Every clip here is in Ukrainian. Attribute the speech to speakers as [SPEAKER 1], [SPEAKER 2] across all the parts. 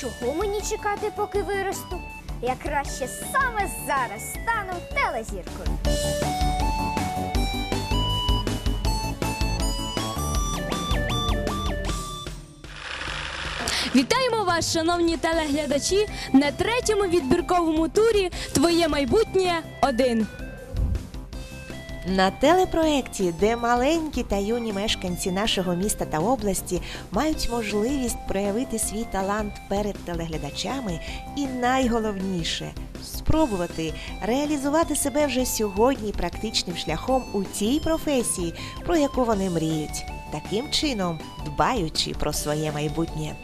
[SPEAKER 1] Чого мені чекати, поки виросту? Я краще саме зараз стану телезіркою.
[SPEAKER 2] Вітаємо вас, шановні телеглядачі, на третьому відбірковому турі Твоє майбутнє один.
[SPEAKER 3] На телепроекті, де маленькі та юні мешканці нашого міста та області мають можливість проявити свій талант перед телеглядачами, і найголовніше спробувати реалізувати себе вже сьогодні практичним шляхом у тій професії, про яку вони мріють, таким чином дбаючи про своє майбутнє.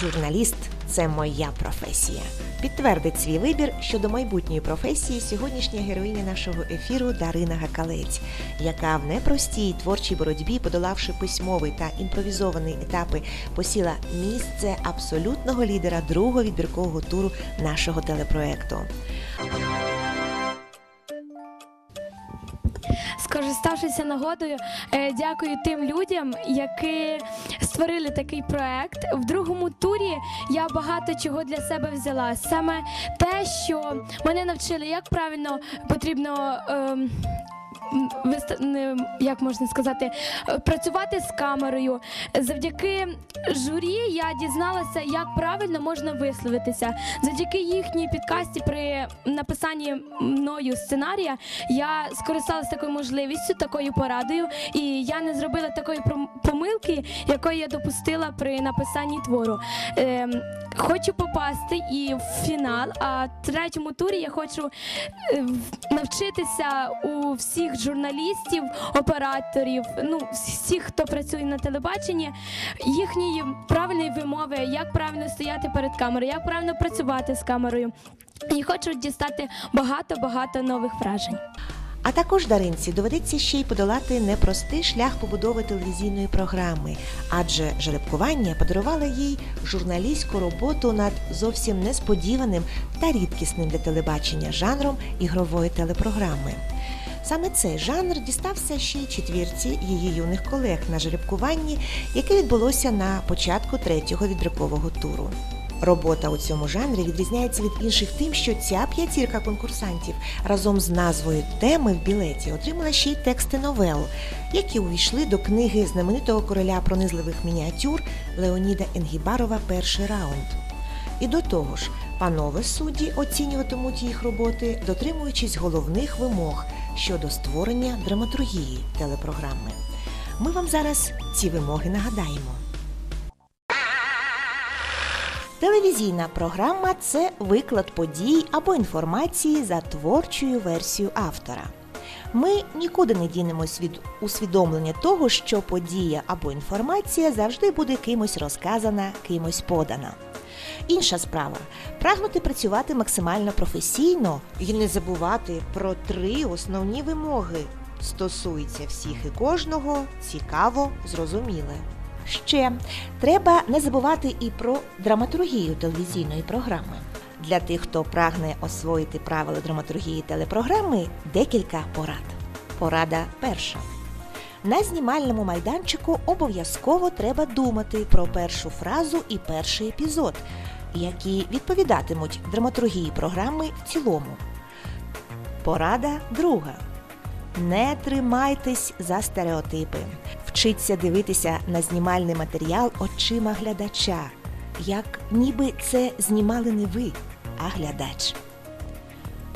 [SPEAKER 3] Журналіст це моя професія. Підтвердить свій вибір щодо майбутньої професії сьогоднішня героїня нашого ефіру Дарина Гакалець, яка в непростій творчій боротьбі, подолавши письмовий та імпровізований етапи, посіла місце абсолютного лідера другого відбіркового туру нашого телепроекту.
[SPEAKER 2] Скориставшися нагодою, е, дякую тим людям, які створили такий проект. В другому турі я багато чого для себе взяла. Саме те, що мене навчили, як правильно потрібно. не, як можна сказати, е, працювати з камерою. Завдяки журі я дізналася, як правильно можна висловитися. Завдяки їхній підкасті при написанні мною сценарія я скористалася такою можливістю, такою порадою, і я не зробила такої помилки, якої я допустила при написанні твору. Ем, хочу попасти і в фінал. А в третьому турі я хочу е, навчитися у всіх журналістів, операторів, ну всіх, хто працює на телебаченні, їхньої правильної вимови, як правильно стояти перед камерою, як правильно працювати з камерою. І хочу дістати багато-багато нових вражень.
[SPEAKER 3] А також Даринці доведеться ще й подолати непростий шлях побудови телевізійної програми, адже жеребкування подарувало їй журналістську роботу над зовсім несподіваним та рідкісним для телебачення жанром ігрової телепрограми. Саме цей жанр дістався ще й четвірці її юних колег на жеребкуванні, яке відбулося на початку третього відбіркового туру. Робота у цьому жанрі відрізняється від інших тим, що ця п'ятірка конкурсантів разом з назвою теми в білеті отримала ще й тексти новел, які увійшли до книги знаменитого короля пронизливих мініатюр Леоніда Енгібарова Перший раунд. І до того ж, панове судді оцінюватимуть їх роботи, дотримуючись головних вимог щодо створення драматургії телепрограми. Ми вам зараз ці вимоги нагадаємо. Телевізійна програма це виклад подій або інформації за творчою версією автора. Ми нікуди не дінемось від усвідомлення того, що подія або інформація завжди буде кимось розказана, кимось подана. Інша справа прагнути працювати максимально професійно і не забувати про три основні вимоги. Стосується всіх і кожного, цікаво, зрозуміле. Ще треба не забувати і про драматургію телевізійної програми. Для тих, хто прагне освоїти правила драматургії телепрограми, декілька порад. Порада перша. На знімальному майданчику обов'язково треба думати про першу фразу і перший епізод, які відповідатимуть драматургії програми в цілому. Порада друга. Не тримайтесь за стереотипи. Вчіться дивитися на знімальний матеріал очима глядача, як ніби це знімали не ви, а глядач.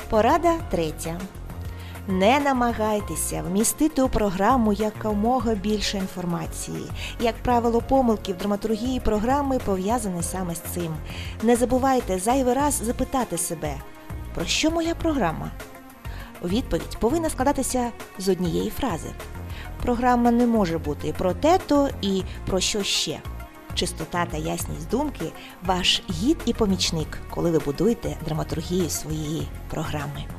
[SPEAKER 3] Порада третя. Не намагайтеся вмістити у програму якомога більше інформації. Як правило, помилки в драматургії програми пов'язані саме з цим. Не забувайте зайвий раз запитати себе, про що моя програма? Відповідь повинна складатися з однієї фрази. Програма не може бути про те-то і про що ще. Чистота та ясність думки ваш гід і помічник, коли ви будуєте драматургію своєї програми.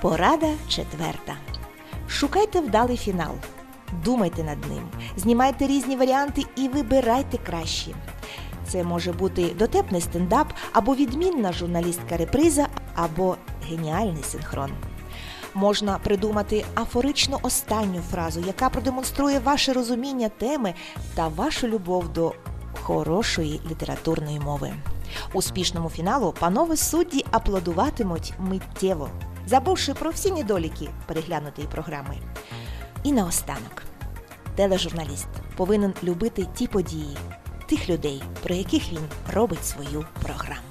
[SPEAKER 3] Порада четверта. Шукайте вдалий фінал. Думайте над ним, знімайте різні варіанти і вибирайте кращі. Це може бути дотепний стендап, або відмінна журналістська реприза, або геніальний синхрон. Можна придумати афорично останню фразу, яка продемонструє ваше розуміння теми та вашу любов до хорошої літературної мови. Успішному фіналу панове судді аплодуватимуть миттєво, забувши про всі недоліки переглянутої програми. І наостанок, тележурналіст повинен любити ті події, тих людей, про яких він робить свою програму.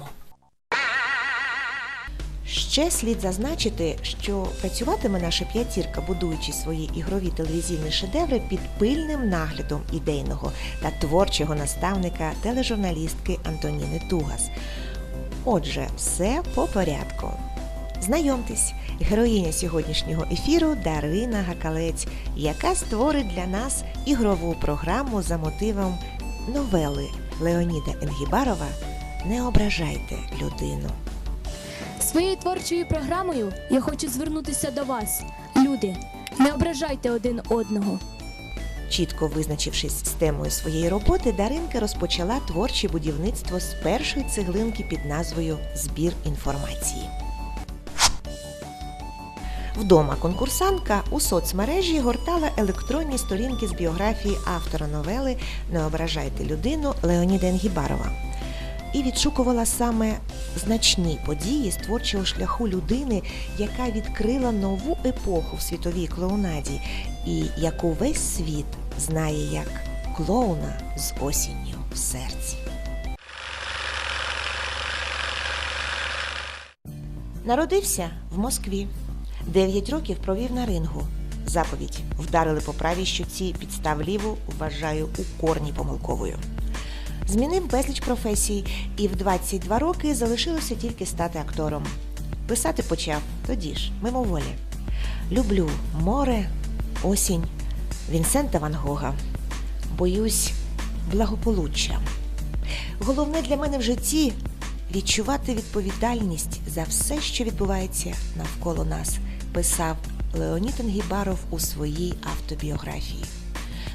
[SPEAKER 3] Ще слід зазначити, що працюватиме наша п'ятірка, будуючи свої ігрові телевізійні шедеври під пильним наглядом ідейного та творчого наставника тележурналістки Антоніни Тугас. Отже, все по порядку. Знайомтесь, героїня сьогоднішнього ефіру Дарина Гакалець, яка створить для нас ігрову програму за мотивом новели Леоніда Енгібарова Не ображайте людину.
[SPEAKER 2] Своєю творчою програмою я хочу звернутися до вас, люди. Не ображайте один одного.
[SPEAKER 3] Чітко визначившись з темою своєї роботи, Даринка розпочала творче будівництво з першої цеглинки під назвою Збір інформації. Вдома конкурсантка у соцмережі гортала електронні сторінки з біографії автора новели Не ображайте людину Леоніда Енгібарова і відшукувала саме значні події з творчого шляху людини, яка відкрила нову епоху в світовій клоунаді і яку весь світ знає як клоуна з осінню в серці. Народився в Москві. Дев'ять років провів на рингу. Заповідь вдарили по правій щоці, підстав ліву, вважаю, у корні помилковою. Змінив безліч професій і в 22 роки залишилося тільки стати актором. Писати почав тоді ж, мимоволі. Люблю море, осінь, Вінсента Ван Гога. Боюсь благополуччя. Головне для мене в житті відчувати відповідальність за все, що відбувається навколо нас, писав Леонід Енгібаров у своїй автобіографії.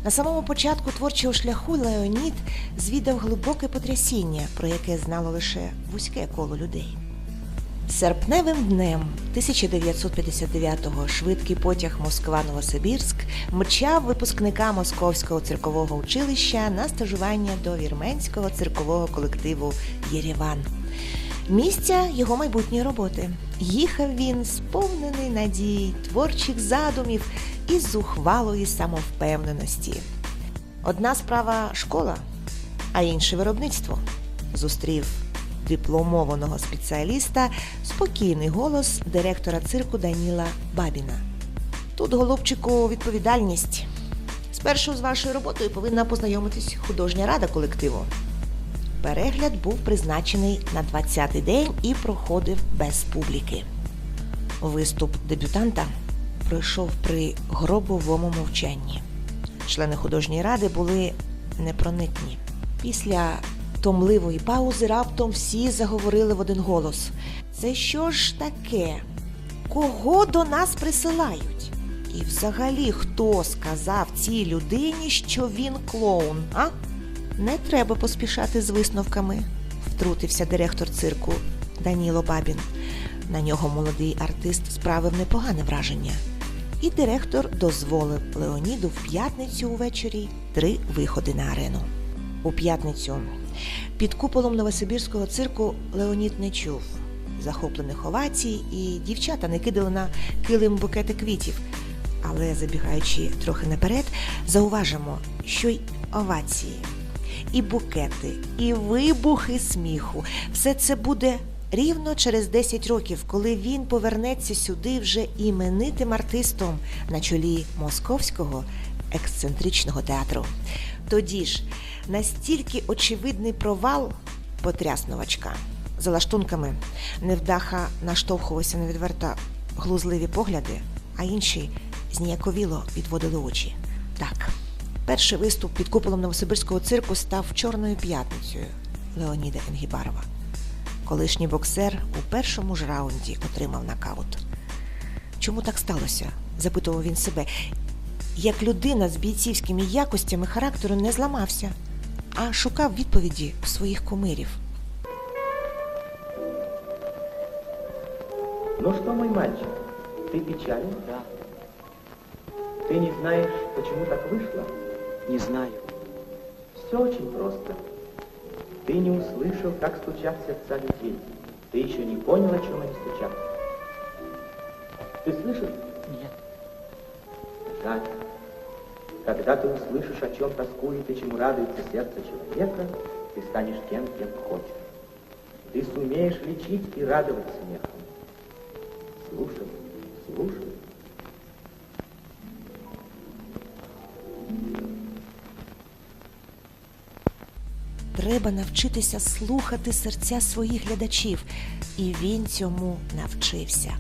[SPEAKER 3] На самому початку творчого шляху Леонід звідав глибоке потрясіння, про яке знало лише вузьке коло людей. Серпневим днем 1959-го швидкий потяг Москва-Новосибірськ мчав випускника Московського циркового училища на стажування до вірменського циркового колективу Єреван. Місця його майбутньої роботи. Їхав він сповнений надій, творчих задумів і зухвалої самовпевненості. Одна справа школа, а інше виробництво. Зустрів дипломованого спеціаліста спокійний голос директора цирку Даніла Бабіна. Тут, голубчику, відповідальність. Спершу з вашою роботою повинна познайомитись художня рада колективу. Перегляд був призначений на 20-й день і проходив без публіки. Виступ дебютанта пройшов при гробовому мовчанні. Члени художньої ради були непроникні. Після томливої паузи раптом всі заговорили в один голос. Це що ж таке? Кого до нас присилають? І взагалі хто сказав цій людині, що він клоун, а? Не треба поспішати з висновками, втрутився директор цирку Даніло Бабін. На нього молодий артист справив непогане враження. І директор дозволив Леоніду в п'ятницю увечері три виходи на арену. У п'ятницю під куполом Новосибірського цирку Леонід не чув захоплених овацій, і дівчата не кидали на килим букети квітів. Але забігаючи трохи наперед, зауважимо, що й овації, і букети, і вибухи сміху все це буде рівно через 10 років, коли він повернеться сюди вже іменитим артистом на чолі московського ексцентричного театру. Тоді ж настільки очевидний провал потряс новачка. За лаштунками невдаха наштовхувався на відверто глузливі погляди, а інші зніяковіло відводили очі. Так, перший виступ під куполом Новосибирського цирку став Чорною п'ятницею Леоніда Енгібарова. Колишній боксер у першому ж раунді отримав нокаут. Чому так сталося? запитував він себе. Як людина з бійцівськими якостями характеру не зламався, а шукав відповіді у своїх кумирів.
[SPEAKER 4] Ну что, мой мальчик, ты печален?
[SPEAKER 5] Да,
[SPEAKER 4] Ты не знаешь, почему так вышло?
[SPEAKER 5] Не знаю.
[SPEAKER 4] Все очень просто. Ты не услышал, как стучат сердца людей. Ты еще не понял, о чем они стучат. Ты слышишь?
[SPEAKER 5] Нет.
[SPEAKER 4] Жаль. Когда ты услышишь, о чем тоскует и чему радуется сердце человека, ты станешь тем, кем хочешь. Ты сумеешь лечить и радовать смехом. Слушай, слушай.
[SPEAKER 3] Треба навчитися слухати серця своїх глядачів, і він цьому навчився.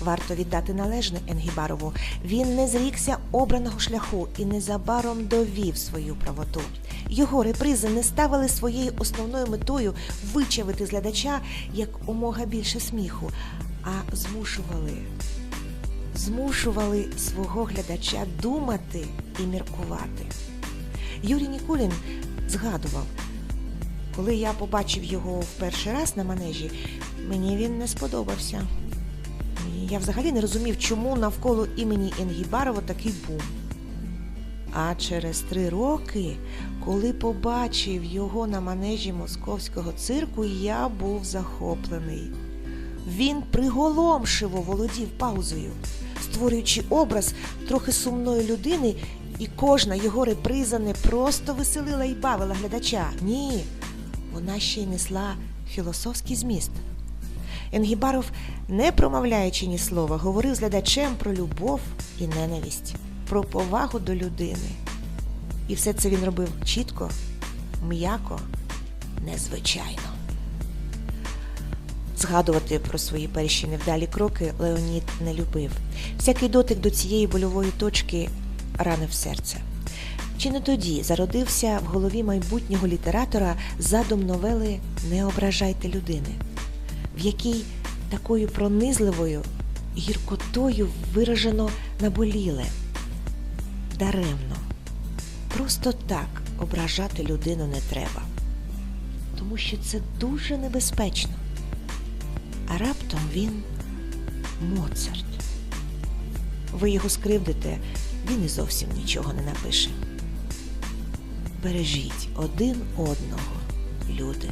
[SPEAKER 3] Варто віддати належне Енгібарову. Він не зрікся обраного шляху і незабаром довів свою правоту. Його репризи не ставили своєю основною метою вичавити з глядача якомога більше сміху, а змушували змушували свого глядача думати і міркувати. Юрій Нікулін згадував, коли я побачив його в перший раз на манежі, мені він не сподобався. Я взагалі не розумів, чому навколо імені Енгібарова такий бум. А через три роки, коли побачив його на манежі московського цирку, я був захоплений. Він приголомшиво володів паузою, створюючи образ трохи сумної людини, і кожна його реприза не просто веселила і бавила глядача. Ні, вона ще й несла філософський зміст. Енгібаров, не промовляючи ні слова, говорив з глядачем про любов і ненависть, про повагу до людини. І все це він робив чітко, м'яко, незвичайно. Згадувати про свої перші невдалі кроки Леонід не любив. Всякий дотик до цієї больової точки ранив серце. Чи не тоді зародився в голові майбутнього літератора задум новели Не ображайте людини, в якій такою пронизливою гіркотою виражено наболіле. Даремно. Просто так ображати людину не треба, тому що це дуже небезпечно. А раптом він Моцарт. Ви його скривдите, він і зовсім нічого не напише. Бережіть один одного, люди.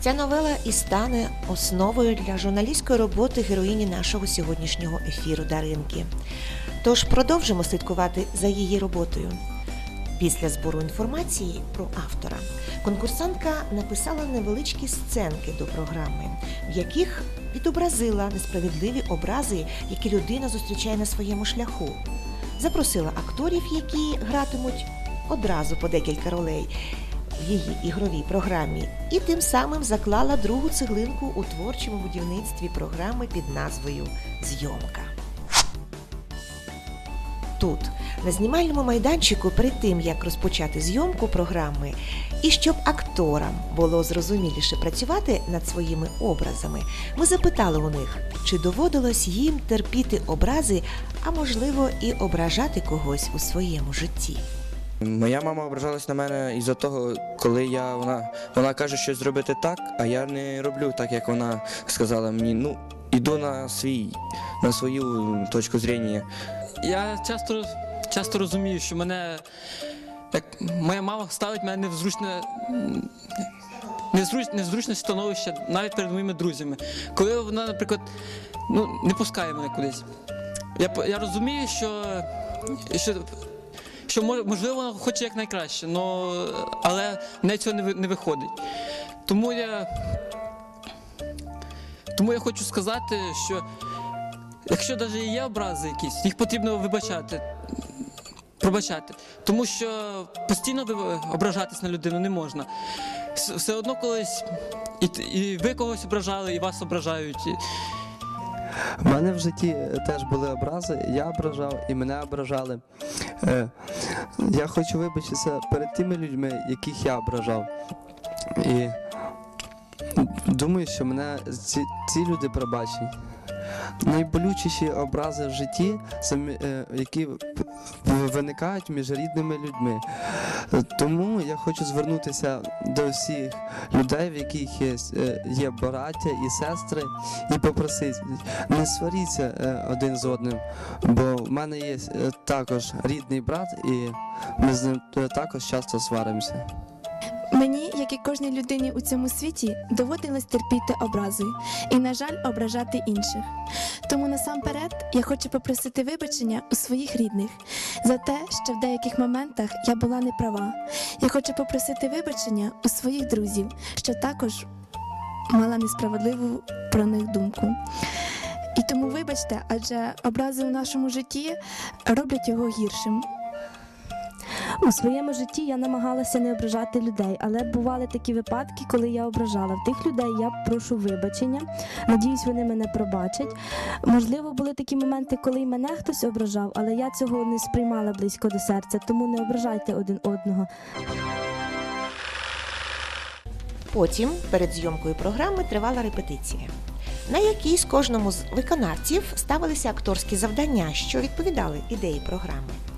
[SPEAKER 3] Ця новела і стане основою для журналістської роботи героїні нашого сьогоднішнього ефіру Даринки. Тож продовжимо слідкувати за її роботою. Після збору інформації про автора конкурсантка написала невеличкі сценки до програми, в яких відобразила несправедливі образи, які людина зустрічає на своєму шляху. Запросила акторів, які гратимуть одразу по декілька ролей в її ігровій програмі, і тим самим заклала другу цеглинку у творчому будівництві програми під назвою Зйомка. Тут, на знімальному майданчику, перед тим як розпочати зйомку програми, і щоб акторам було зрозуміліше працювати над своїми образами, ми запитали у них, чи доводилось їм терпіти образи, а можливо і ображати когось у своєму житті.
[SPEAKER 6] Моя мама ображалась на мене із-за того, коли я вона, вона каже щось зробити так, а я не роблю так, як вона сказала мені. Ну, іду на свій, на свою точку зрення.
[SPEAKER 5] Я часто, часто розумію, що мене як моя мама ставить мене в зручне. Незруч, незручне становище навіть перед моїми друзями. Коли вона, наприклад, ну, не пускає мене кудись. Я, я розумію, що, що, що можливо вона хоче як найкраще, но, але в неї цього не, не виходить. Тому я, тому я хочу сказати, що Якщо навіть є образи якісь, їх потрібно вибачати, пробачати. Тому що постійно ображатись на людину не можна. все одно колись і, і ви когось ображали, і вас ображають.
[SPEAKER 7] У мене в житті е, теж були образи, я ображав і мене ображали. Е, Я хочу вибачитися перед тими людьми, яких я ображав. І думаю, що мене ці, ці люди пробачать. Найболючіші образи в житті, е, які виникають між рідними людьми. Тому я хочу звернутися до всіх людей, в яких є, е, є браття і сестри, і попросити, не сваріться е, один з одним, бо в мене є також рідний брат, і ми з ним також часто сваримося.
[SPEAKER 8] Мені, як і кожній людині у цьому світі, доводилось терпіти образи і, на жаль, ображати інших. Тому насамперед я хочу попросити вибачення у своїх рідних за те, що в деяких моментах я була неправа. Я хочу попросити вибачення у своїх друзів, що також мала несправедливу про них думку. І тому вибачте, адже образи у нашому житті роблять його гіршим.
[SPEAKER 9] У своєму житті я намагалася не ображати людей, але бували такі випадки, коли я ображала. В тих людей я прошу вибачення. Надіюсь, вони мене пробачать. Можливо, були такі моменти, коли й мене хтось ображав, але я цього не сприймала близько до серця, тому не ображайте один одного.
[SPEAKER 3] Потім перед зйомкою програми тривала репетиція, на якій з кожному з виконавців ставилися акторські завдання, що відповідали ідеї програми.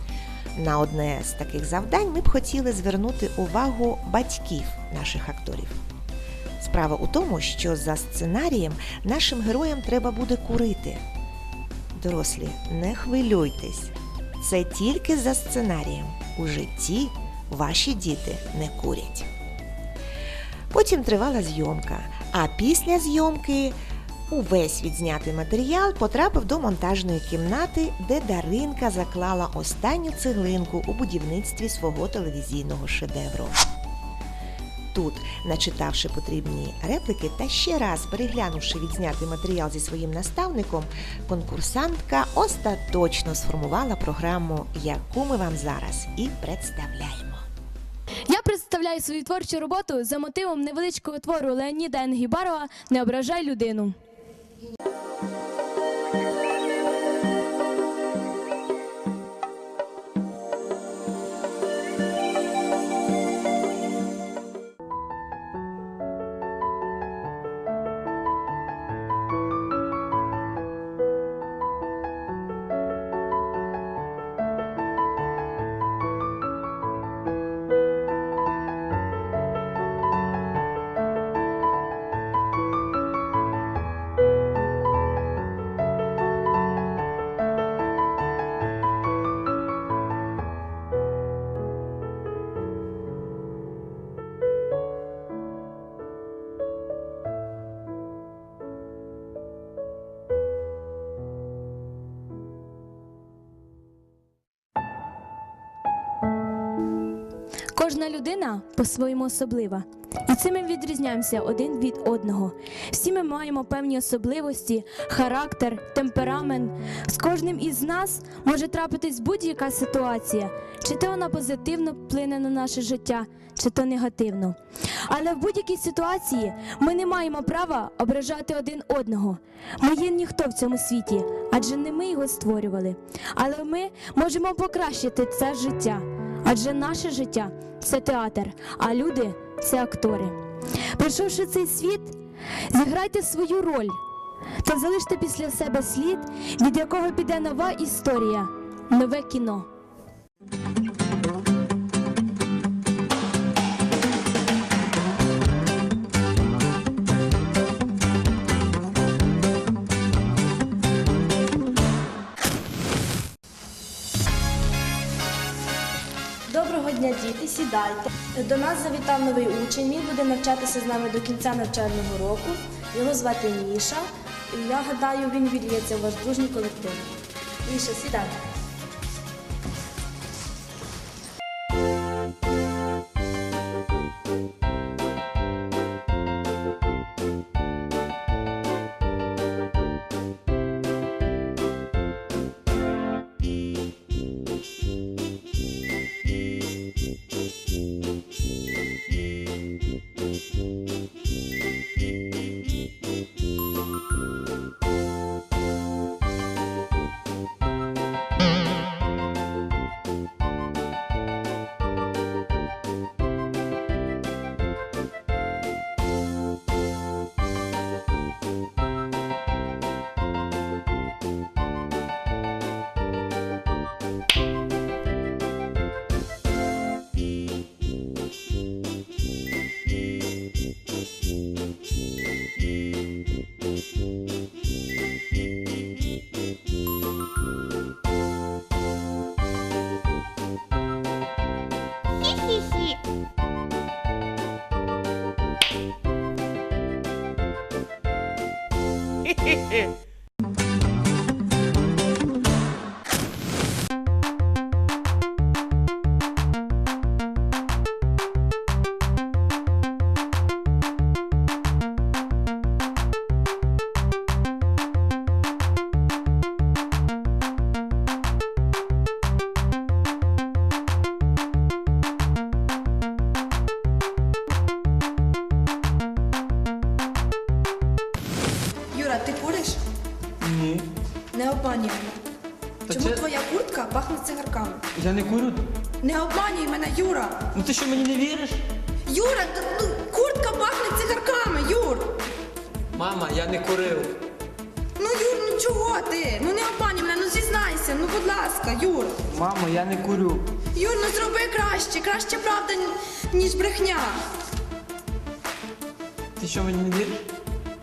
[SPEAKER 3] На одне з таких завдань ми б хотіли звернути увагу батьків наших акторів. Справа у тому, що за сценарієм нашим героям треба буде курити. Дорослі, не хвилюйтесь. Це тільки за сценарієм. У житті ваші діти не курять. Потім тривала зйомка, а після зйомки увесь відзнятий матеріал потрапив до монтажної кімнати, де Даринка заклала останню цеглинку у будівництві свого телевізійного шедевру. Тут, начитавши потрібні реплики та ще раз переглянувши відзнятий матеріал зі своїм наставником, конкурсантка остаточно сформувала програму, яку ми вам зараз і представляємо.
[SPEAKER 2] Я представляю свою творчу роботу за мотивом невеличкого твору Леоніда Енгібарова Не ображай людину. Кожна людина по-своєму особлива. І цим ми відрізняємося один від одного. Всі ми маємо певні особливості, характер, темперамент. З кожним із нас може трапитись будь-яка ситуація, чи то вона позитивно вплине на наше життя, чи то негативно. Але в будь-якій ситуації ми не маємо права ображати один одного. Ми є ніхто в цьому світі, адже не ми його створювали. Але ми можемо покращити це життя. Адже наше життя це театр, а люди це актори. Прийшовши цей світ, зіграйте свою роль та залиште після себе слід, від якого піде нова історія, нове кіно.
[SPEAKER 9] Доброго дня, діти, сідайте. До нас завітав новий учень. Він буде навчатися з нами до кінця навчального року. Його звати Міша. І Я гадаю, він вільється в ваш дружній колектив. Міша, сідай.
[SPEAKER 8] Цигарками?
[SPEAKER 5] Я не курю.
[SPEAKER 8] Не обманюй мене, Юра!
[SPEAKER 5] Ну ти що мені не віриш?
[SPEAKER 8] Юра, ну, куртка пахне цигарками, Юр!
[SPEAKER 5] Мама, я не курив.
[SPEAKER 8] Ну, Юр, ну чого ти? Ну не обманюй мене, ну зізнайся, ну будь ласка, Юр.
[SPEAKER 5] Мамо, я не курю.
[SPEAKER 8] Юр, ну зроби краще, краще правда, ніж брехня.
[SPEAKER 5] Ти що мені не віриш?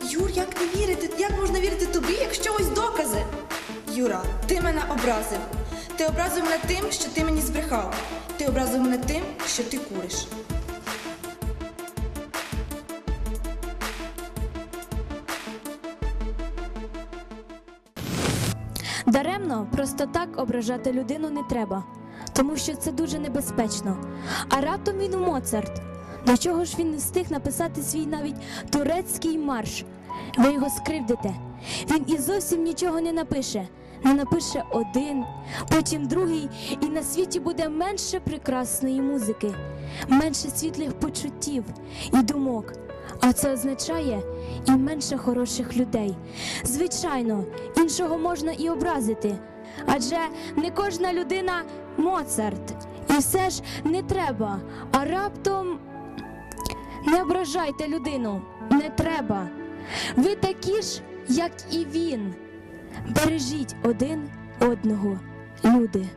[SPEAKER 8] Юр, як не вірити? Як можна вірити тобі, якщо ось докази? Юра, ти мене образив. Ти образив мене тим, що ти мені збрехав. Ти образив мене тим, що ти куриш.
[SPEAKER 2] Даремно просто так ображати людину не треба, тому що це дуже небезпечно. А раптом він Моцарт. До чого ж він не встиг написати свій навіть турецький марш? Ви його скривдите. Він і зовсім нічого не напише. Не напише один, потім другий, і на світі буде менше прекрасної музики, менше світлих почуттів і думок. А це означає і менше хороших людей. Звичайно, іншого можна і образити. Адже не кожна людина Моцарт. І все ж не треба. А раптом не ображайте людину, не треба. Ви такі ж, як і він. Бережіть один одного, люди.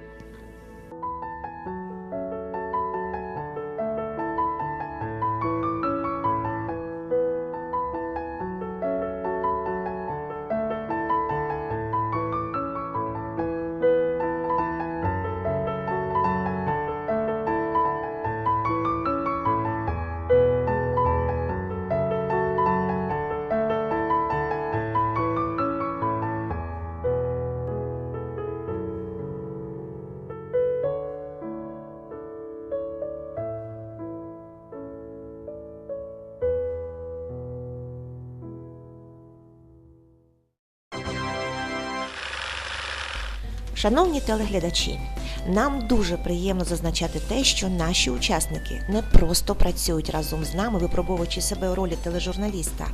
[SPEAKER 3] Шановні телеглядачі, нам дуже приємно зазначати те, що наші учасники не просто працюють разом з нами, випробовуючи себе у ролі тележурналіста,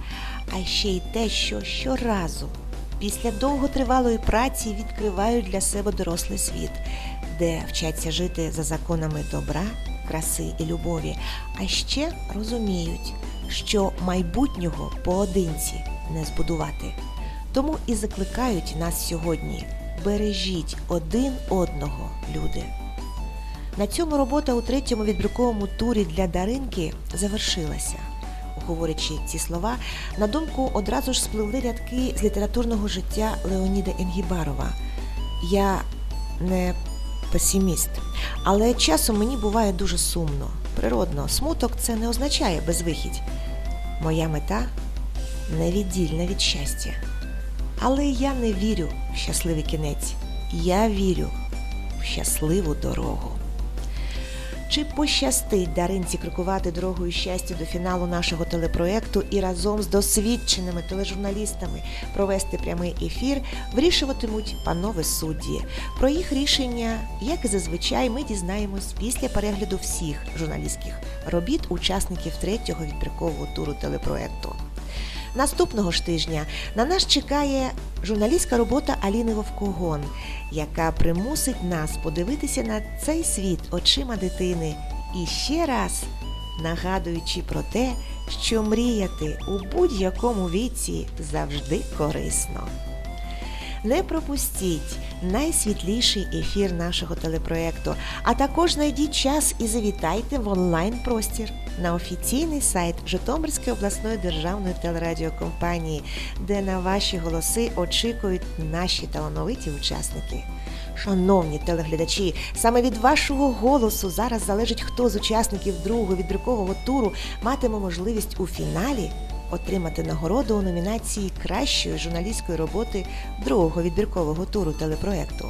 [SPEAKER 3] а ще й те, що щоразу після довготривалої праці відкривають для себе дорослий світ, де вчаться жити за законами добра, краси і любові, а ще розуміють, що майбутнього поодинці не збудувати. Тому і закликають нас сьогодні бережіть один одного, люди. На цьому робота у третьому відбірковому турі для Даринки завершилася. Говорячи ці слова, на думку одразу ж спливли рядки з літературного життя Леоніда Енгібарова. Я не песиміст, але часом мені буває дуже сумно. Природно, смуток це не означає безвихідь. Моя мета невіддільна від щастя. Але я не вірю в щасливий кінець. Я вірю в щасливу дорогу. Чи пощастить Даринці крокувати дорогою щастя до фіналу нашого телепроекту і разом з досвідченими тележурналістами провести прямий ефір, вирішуватимуть панове судді. Про їх рішення, як і зазвичай, ми дізнаємось після перегляду всіх журналістських робіт учасників третього відбіркового туру телепроекту. Наступного ж тижня на нас чекає журналістська робота Аліни Вовкогон, яка примусить нас подивитися на цей світ очима дитини і ще раз нагадуючи про те, що мріяти у будь-якому віці завжди корисно. Не пропустіть найсвітліший ефір нашого телепроекту, а також знайдіть час і завітайте в онлайн-простір на офіційний сайт Житомирської обласної державної телерадіокомпанії, де на ваші голоси очікують наші талановиті учасники. Шановні телеглядачі, саме від вашого голосу зараз залежить, хто з учасників другого відбіркового туру матиме можливість у фіналі отримати нагороду у номінації кращої журналістської роботи другого відбіркового туру телепроекту.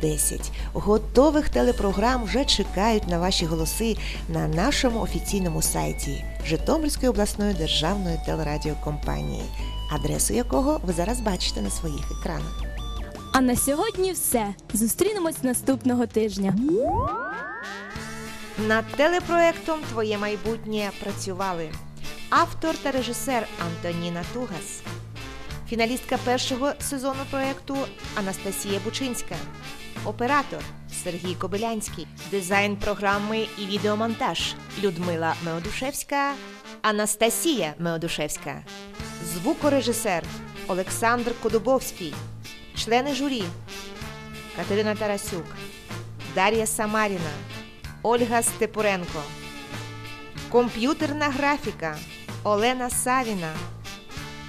[SPEAKER 3] 10 готових телепрограм вже чекають на ваші голоси на нашому офіційному сайті Житомирської обласної державної телерадіокомпанії, адресу якого ви зараз бачите на своїх екранах.
[SPEAKER 2] А на сьогодні все. Зустрінемось наступного тижня.
[SPEAKER 3] Над телепроектом Твоє майбутнє працювали автор та режисер Антоніна Тугас, фіналістка першого сезону проекту Анастасія Бучинська, оператор Сергій Кобилянський, дизайн програми і відеомонтаж Людмила Меодушевська, Анастасія Меодушевська, звукорежисер Олександр Кодубовський, члени журі Катерина Тарасюк, Дар'я Самаріна. Ольга Степуренко. Комп'ютерна графіка Олена Савіна.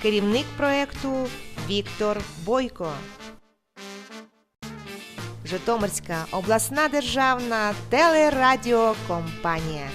[SPEAKER 3] Керівник проекту Віктор Бойко. Житомирська обласна державна телерадіокомпанія.